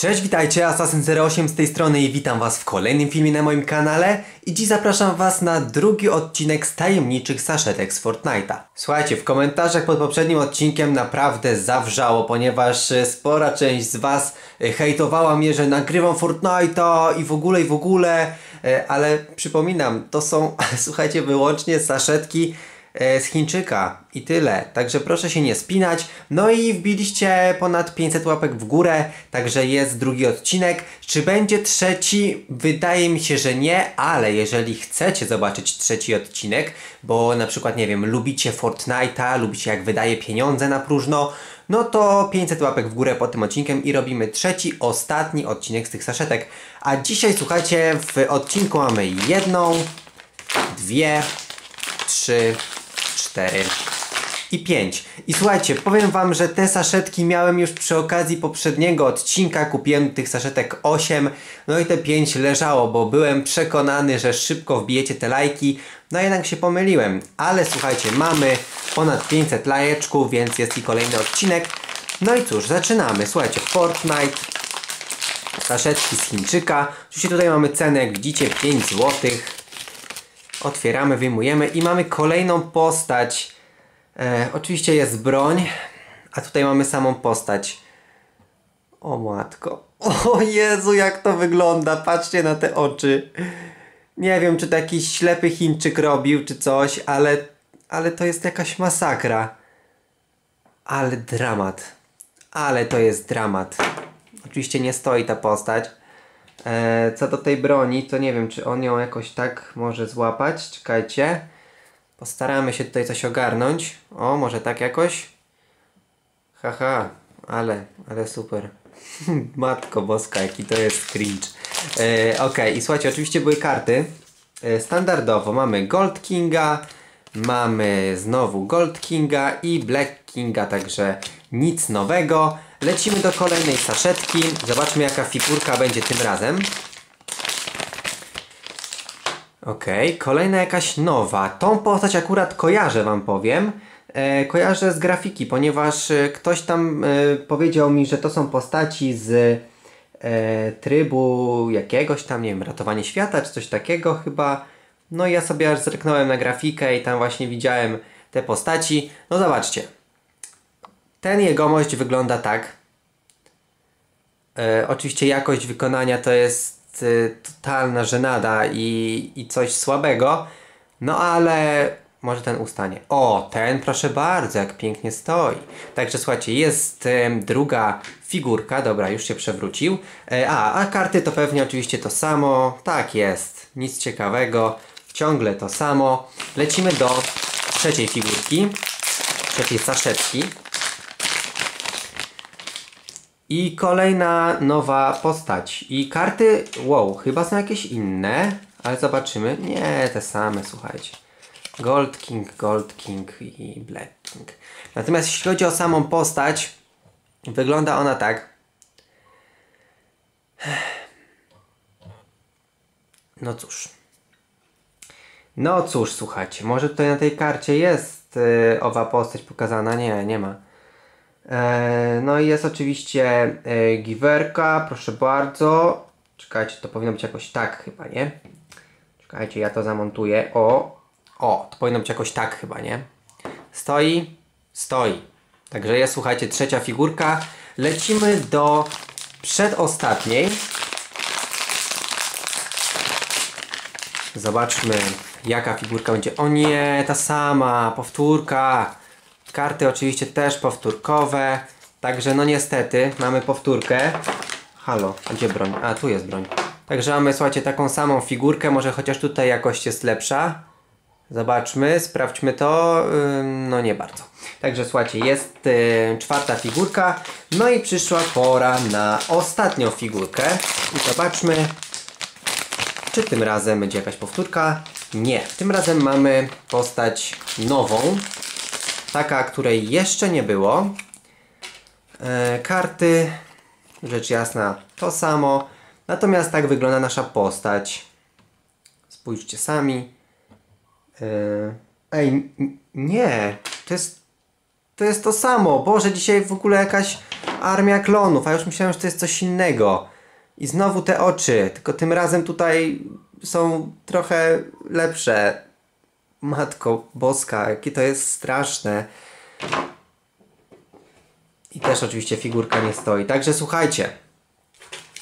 Cześć, witajcie, Assassin08 z tej strony i witam was w kolejnym filmie na moim kanale i dziś zapraszam was na drugi odcinek z tajemniczych saszetek z Fortnite'a. Słuchajcie, w komentarzach pod poprzednim odcinkiem naprawdę zawrzało, ponieważ spora część z was e, hejtowała mnie, że nagrywam Fortnite'a i w ogóle i w ogóle, e, ale przypominam, to są, słuchajcie, wyłącznie saszetki z Chińczyka i tyle. Także proszę się nie spinać. No i wbiliście ponad 500 łapek w górę, także jest drugi odcinek. Czy będzie trzeci? Wydaje mi się, że nie, ale jeżeli chcecie zobaczyć trzeci odcinek, bo na przykład, nie wiem, lubicie Fortnite'a, lubicie jak wydaje pieniądze na próżno, no to 500 łapek w górę pod tym odcinkiem i robimy trzeci, ostatni odcinek z tych saszetek. A dzisiaj, słuchajcie, w odcinku mamy jedną, dwie, trzy, cztery i pięć. I słuchajcie, powiem wam, że te saszetki miałem już przy okazji poprzedniego odcinka. Kupiłem tych saszetek 8, no i te 5 leżało, bo byłem przekonany, że szybko wbijecie te lajki. No jednak się pomyliłem, ale słuchajcie, mamy ponad 500 lajeczków, więc jest i kolejny odcinek. No i cóż, zaczynamy. Słuchajcie, Fortnite, saszetki z Chińczyka. Oczywiście tutaj mamy cenę, jak widzicie, 5 złotych. Otwieramy, wyjmujemy i mamy kolejną postać. E, oczywiście jest broń, a tutaj mamy samą postać. O matko. O Jezu, jak to wygląda. Patrzcie na te oczy. Nie wiem, czy to jakiś ślepy Chińczyk robił, czy coś, ale, ale to jest jakaś masakra. Ale dramat. Ale to jest dramat. Oczywiście nie stoi ta postać. E, co do tej broni, to nie wiem, czy on ją jakoś tak może złapać. Czekajcie. Postaramy się tutaj coś ogarnąć. O, może tak jakoś? Haha, ale, ale super. Matko boska, jaki to jest cringe. E, ok, i słuchajcie, oczywiście były karty. E, standardowo mamy Gold Kinga, mamy znowu Gold Kinga i Black Kinga, także nic nowego. Lecimy do kolejnej saszetki. Zobaczmy jaka figurka będzie tym razem. Okej, kolejna jakaś nowa. Tą postać akurat kojarzę wam powiem. E, kojarzę z grafiki, ponieważ e, ktoś tam e, powiedział mi, że to są postaci z e, trybu jakiegoś tam, nie wiem, ratowanie świata czy coś takiego chyba. No i ja sobie aż zerknąłem na grafikę i tam właśnie widziałem te postaci. No zobaczcie. Ten jegomość wygląda tak. E, oczywiście jakość wykonania to jest e, totalna żenada i, i coś słabego. No ale może ten ustanie. O, ten proszę bardzo, jak pięknie stoi. Także słuchajcie, jest e, druga figurka. Dobra, już się przewrócił. E, a, a karty to pewnie oczywiście to samo. Tak jest, nic ciekawego. Ciągle to samo. Lecimy do trzeciej figurki. Trzeciej saszetki. I kolejna nowa postać. I karty, wow, chyba są jakieś inne, ale zobaczymy. Nie, te same, słuchajcie. Gold King, Gold King i Black King. Natomiast jeśli chodzi o samą postać, wygląda ona tak. No cóż. No cóż, słuchajcie, może tutaj na tej karcie jest yy, owa postać pokazana? Nie, nie ma. E, no i jest oczywiście e, giwerka, proszę bardzo. Czekajcie, to powinno być jakoś tak chyba, nie? Czekajcie, ja to zamontuję. O, o, to powinno być jakoś tak chyba, nie? Stoi, stoi. Także jest, słuchajcie, trzecia figurka. Lecimy do przedostatniej. Zobaczmy, jaka figurka będzie. O nie, ta sama, powtórka. Karty oczywiście też powtórkowe. Także no niestety mamy powtórkę. Halo, gdzie broń? A tu jest broń. Także mamy, słuchajcie, taką samą figurkę. Może chociaż tutaj jakość jest lepsza. Zobaczmy, sprawdźmy to. No nie bardzo. Także słuchajcie, jest y, czwarta figurka. No i przyszła pora na ostatnią figurkę. I zobaczmy, czy tym razem będzie jakaś powtórka. Nie, tym razem mamy postać nową taka, której jeszcze nie było. E, karty, rzecz jasna, to samo. Natomiast tak wygląda nasza postać. Spójrzcie sami. E, ej, nie, to jest, to jest to samo. Boże, dzisiaj w ogóle jakaś armia klonów, a już myślałem, że to jest coś innego. I znowu te oczy, tylko tym razem tutaj są trochę lepsze. Matko boska, jakie to jest straszne. I też oczywiście figurka nie stoi. Także słuchajcie,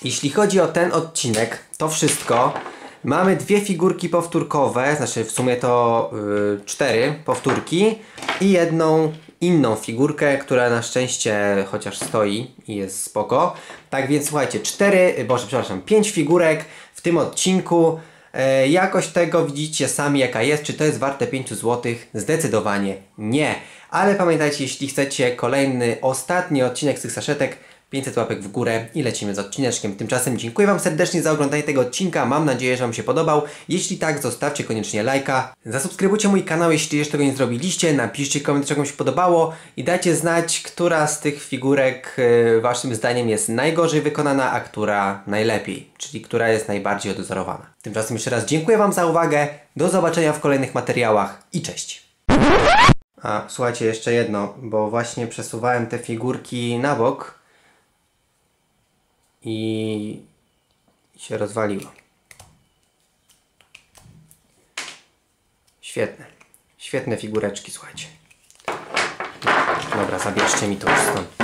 jeśli chodzi o ten odcinek, to wszystko. Mamy dwie figurki powtórkowe, znaczy w sumie to yy, cztery powtórki i jedną inną figurkę, która na szczęście chociaż stoi i jest spoko. Tak więc słuchajcie, cztery, yy, boże przepraszam, pięć figurek w tym odcinku. E, jakość tego widzicie sami jaka jest, czy to jest warte 5 zł? Zdecydowanie nie. Ale pamiętajcie, jeśli chcecie kolejny, ostatni odcinek z tych saszetek, 500 łapek w górę i lecimy z odcineczkiem. Tymczasem dziękuję Wam serdecznie za oglądanie tego odcinka. Mam nadzieję, że Wam się podobał. Jeśli tak, zostawcie koniecznie lajka. Zasubskrybujcie mój kanał, jeśli jeszcze tego nie zrobiliście. Napiszcie komentarz, jak Wam się podobało i dajcie znać, która z tych figurek y, Waszym zdaniem jest najgorzej wykonana, a która najlepiej. Czyli która jest najbardziej odwzorowana. Tymczasem jeszcze raz dziękuję Wam za uwagę. Do zobaczenia w kolejnych materiałach i cześć. A, słuchajcie, jeszcze jedno, bo właśnie przesuwałem te figurki na bok i się rozwaliło. Świetne. Świetne figureczki, słuchajcie. Dobra, zabierzcie mi to już stąd.